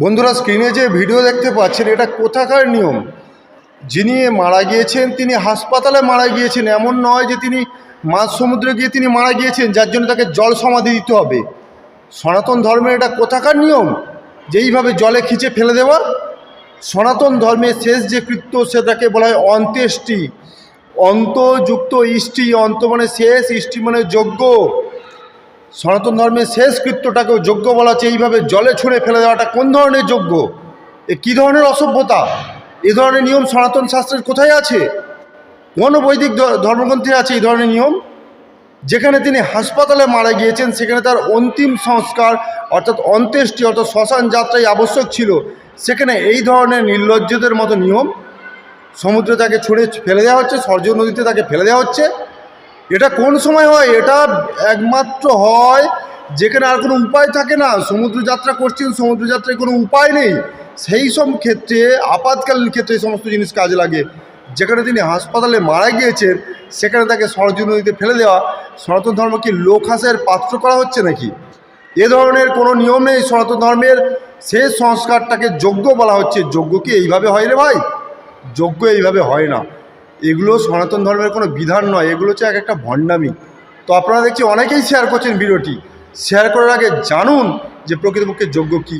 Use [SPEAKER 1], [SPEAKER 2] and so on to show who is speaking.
[SPEAKER 1] বন্ধুরা স্ক্রিনে যে ভিডিও দেখতে পাচ্ছেন, এটা কোথাকার নিয়ম? যিনি মারা গিয়েছেন, তিনি হাসপাতালে মারা গিয়েছেন। এমন নয় যে তিনি মাঝ সমুদ্রে গিয়ে তিনি মারা গিয়েছেন, যার জন্য তাকে জল সমাধি দিতে হবে। সনাতন ধর্মের এটা কোথাকার নিয়ম? যেইভাবে জলে খিচে ফেলে দেওয়া? সনাতন ধর্মের শেষ যে কৃত্য, সেটাকে বলা হয় অন্ত্যেষ্টি। অন্তযুক্ত ইষ্টি, অন্ত মানে শেষ, ইষ্টি মানে যজ্ঞ। সনাতন ধর্মের শেষ কৃত্যটাকেও যজ্ঞ বলা হচ্ছে, এইভাবে জলে ছুঁড়ে ফেলে দেওয়াটা কোন ধরনের যোগ্য? এ কী ধরনের অসভ্যতা? এ ধরনের নিয়ম সনাতন শাস্ত্রের কোথায় আছে? কোন বৈদিক ধর্মগ্রন্থে আছে এই ধরনের নিয়ম? যেখানে তিনি হাসপাতালে মারা গিয়েছেন, সেখানে তার অন্তিম সংস্কার, অর্থাৎ অন্ত্যেষ্টি, অর্থাৎ শ্মশান যাত্রাই আবশ্যক ছিল, সেখানে এই ধরনের নির্লজ্জদের মতো নিয়ম? সমুদ্রে তাকে ছুঁড়ে ফেলে দেওয়া হচ্ছে সরজ নদীতে তাকে ফেলে দেওয়া হচ্ছে এটা কোন সময় হয়? এটা একমাত্র হয় যেখানে আর কোনো উপায় থাকে না। সমুদ্র যাত্রা করছেন সমুদ্র যাত্রায় কোনো উপায় নেই। সেই সব ক্ষেত্রে, আপাতকালীন ক্ষেত্রে এই সমস্ত জিনিস কাজে লাগে। যেখানে তিনি হাসপাতালে মারা গিয়েছেন, সেখানে তাকে সরজু নদীতে ফেলে দেওয়া। সনাতন ধর্ম কি লোক হাসের পাত্র করা হচ্ছে নাকি? এ ধরনের কোনো নিয়ম নেই। সনাতন ধর্মের শেষ সংস্কারটাকে যোগ্য বলা হচ্ছে। যোগ্য কি এইভাবে হয় রে ভাই? যোগ্য এইভাবে হয় না। এগুলো সনাতন ধর্মের কোনো বিধান নয়, এগুলো হচ্ছে এক একটা ভণ্ডামি। তো আপনারা দেখছি অনেকেই শেয়ার করছেন ভিডিওটি। শেয়ার করার আগে জানুন যে প্রকৃতপক্ষে যোগ্য কী।